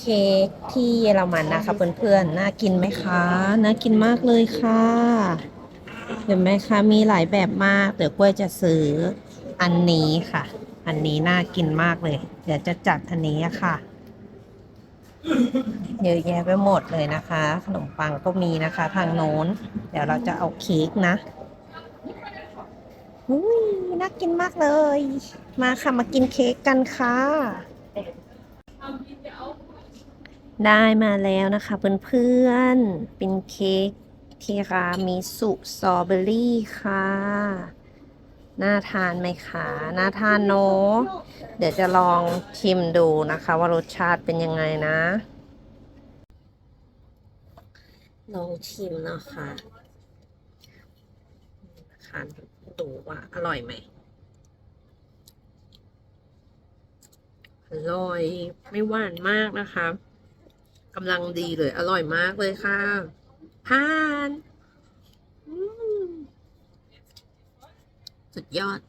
เค้กที่เยอรมันนะคะเพื่อนๆ น่ากินไหมคะ น่ากินมากเลยค่ะเห็นไหมคะมีหลายแบบมาก เดี๋ยวกล้วยจะซื้ออันนี้ค่ะ อันนี้น่ากินมากเลย เดี๋ยวจะจัดอันนี้ค่ะ เยอะแยะไปหมดเลยนะคะ ขนมปังก็มีนะคะ ทางโน้น เดี๋ยวเราจะเอาเค้กนะอุ้ยน่ากินมากเลย มาค่ะมากินเค้กกันค่ะ ได้มาแล้วนะคะเพื่อนๆ เป็นเค้กทีรามิสุสตรอเบอรี่ค่ะ น่าทานไหมคะ น่าทานเนอะเดี๋ยวจะลองชิมดูนะคะว่ารสชาติเป็นยังไงนะ ลองชิมนะคะทานดูว่าอร่อยไหม อร่อยไม่หวานมากนะคะ กำลังดีเลย อร่อยมากเลยค่ะทาน สุดยอด